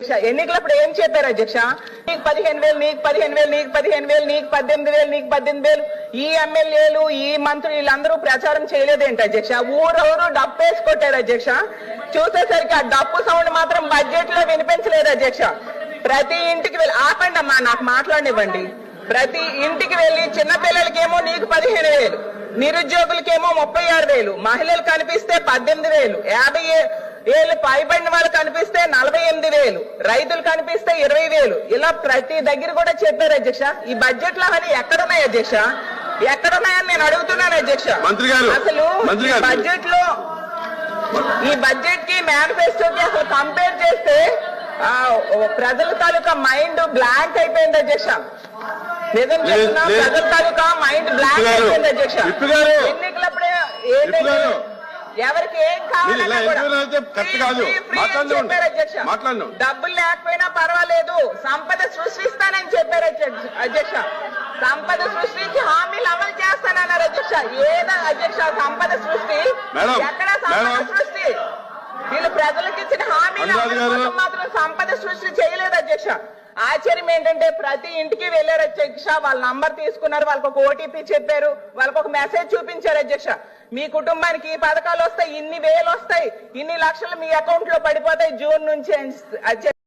ఎన్నికలప్పుడు ఏం చెప్పారు అధ్యక్ష? నీకు పదిహేను వేలు నీకు పదిహేను వేలు నీకు పదిహేను వేలు నీకు పద్దెనిమిది వేలు నీకు పద్దెనిమిది వేలు. ఈ ఎమ్మెల్యేలు ఈ మంత్రులు వీళ్ళందరూ ప్రచారం చేయలేదేంటి అధ్యక్ష? ఊరెవరు డప్పు వేసుకొట్టారు అధ్యక్ష? చూసేసరికి ఆ డప్పు సౌండ్ మాత్రం బడ్జెట్లో వినిపించలేదు అధ్యక్ష. ప్రతి ఇంటికి వెళ్ళి ఆపండి అమ్మా నాకు మాట్లాడివ్వండి ప్రతి ఇంటికి వెళ్ళి చిన్న పిల్లలకేమో నీకు పదిహేను వేలు నిరుద్యోగులకేమో ముప్పై ఆరు వేలు మహిళలు కనిపిస్తే పద్దెనిమిది వేలు యాభై ఏళ్ళు పైబడిన వాళ్ళు కనిపిస్తే నలభై ఎనిమిది వేలు రైతులు కనిపిస్తే ఇరవై వేలు. ఇలా ప్రతి దగ్గర కూడా చెప్పారు అధ్యక్ష. ఈ బడ్జెట్లో అని ఎక్కడున్నాయి అధ్యక్ష? ఎక్కడున్నాయని నేను అడుగుతున్నాను అధ్యక్ష. మంత్రి గారు, అసలు. బడ్జెట్లో ఈ బడ్జెట్కి మేనిఫెస్టోకి అసలు కంపేర్ చేస్తే ప్రజల తాలూకా మైండ్ బ్లాంక్ అయిపోయింది అధ్యక్ష. నిజం చెప్తున్నా. ప్రజల తాలూకా మైండ్ బ్లాంక్ అయిపోయింది అధ్యక్ష. చెప్పారు అధ్యక్ష. మాట్లాడండి. డబ్బులు లేకపోయినా పర్వాలేదు. సంపద సృష్టిస్తానని చెప్పారు అధ్యక్ష సంపద సృష్టించి హామీలు అమలు చేస్తానన్నారు అధ్యక్ష. ఏదా అధ్యక్ష సంపద సృష్టి. ఎక్కడ సంపద. సృష్టి? వీళ్ళు ప్రజలకు ఇచ్చిన హామీలు మాత్రం సంపద సృష్టి చేయలేదు అధ్యక్ష. ఆశ్చర్యం ఏంటంటే ప్రతి ఇంటికి వెళ్ళారు అధ్యక్ష. వాళ్ళ నంబర్ తీసుకున్నారు. వాళ్ళకి ఒక ఓటీపీ చెప్పారు. వాళ్ళకి ఒక మెసేజ్ చూపించారు అధ్యక్ష. మీ కుటుంబానికి ఈ పథకాలు వస్తాయి ఇన్ని వేలు వస్తాయి ఇన్ని లక్షలు మీ అకౌంట్లో పడిపోతాయి జూన్ నుంచి అని